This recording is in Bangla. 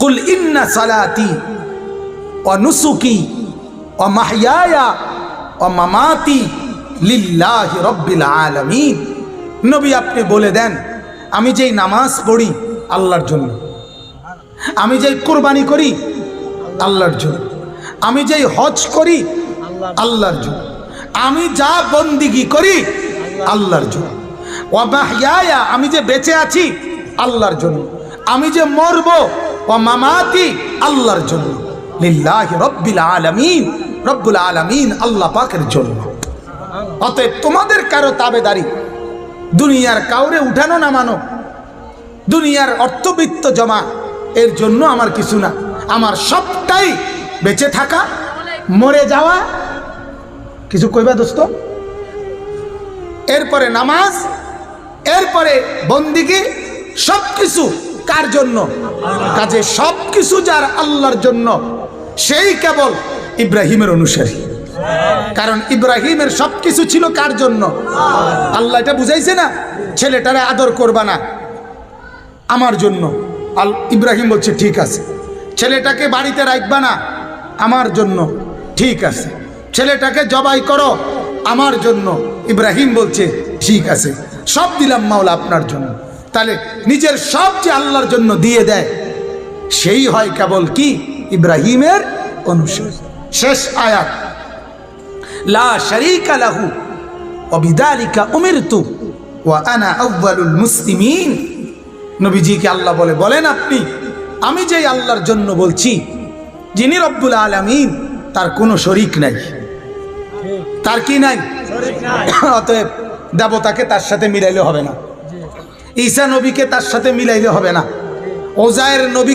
কুল ইন্না সালাতি ও নুসুকি ও মাহিয়ায়া ও মামাতি লিল্লাহি রব্বিল আলামিন। নবী আপনি বলে দেন, আমি যেই নামাজ পড়ি আল্লাহর জন্য। আমি যেই কোরবানি করি আল্লাহর জন্য। আমি যেই হজ করি আল্লাহর জন্য। আমি যা বন্দিগি করি আল্লাহর জন্য। মাহিয়ায়া আমি যে বেঁচে আছি আল্লাহর জন্য। আমি যে মরব ও মামাতি আল্লাহর জন্য। লিল্লাহি রব্বিল আলামিন। রব্বুল আলামিন আল্লাহ পাকের জন্য। অতএব তোমাদের কারও তাবেদারি, দুনিয়ার কাউরে উঠানো নামানো, দুনিয়ার অর্থবিত্ত জমা, এর জন্য আমার কিছু না। আমার সবটাই বেঁচে থাকা, মরে যাওয়া। কিছু কইবা দোস্ত? এরপরে নামাজ, এরপরে বন্দিগি সব কিছু কার জন্য? কাজে সব কিছু যার আল্লাহর জন্য, সেই কেবল ইব্রাহিমের অনুসারী। কারণ ইব্রাহিমের সব কিছু ছিল কার জন্য? আল্লাহ এটা বুঝাইছে না, ছেলেটারে আদর করবা না। আমার জন্য। আল, ইব্রাহিম বলছে, ঠিক আছে। ছেলেটাকে বাড়িতে রাখবা না, আমার জন্য। ঠিক আছে। ছেলেটাকে জবাই করো, আমার জন্য। ইব্রাহিম বলছে, ঠিক আছে। সব দিলাম মাওলা আপনার জন্য। তাহলে নিজের সব যে আল্লাহর জন্য দিয়ে দেয় সেই হয় কেবল কি? ইব্রাহিমের অনুসার শেষ আয়াত। লা শারীকা লাহু অবিদালিকা উমিরতু ওয়া আনা আউয়ালুল মুসলিমিন। নবীজিকে আল্লাহ বলে বলেন আপনি আমি যেই আল্লাহর জন্য বলছি যিনি রব্বুল আলামিন তার কোনো শরিক নাই। তার কি নাই। অতএব দেবতাকে তার সাথে মিলাইলে হবে না। ঈসা নবীকে তার সাথে মিলাইলে হবে না। ওজায়ের নবী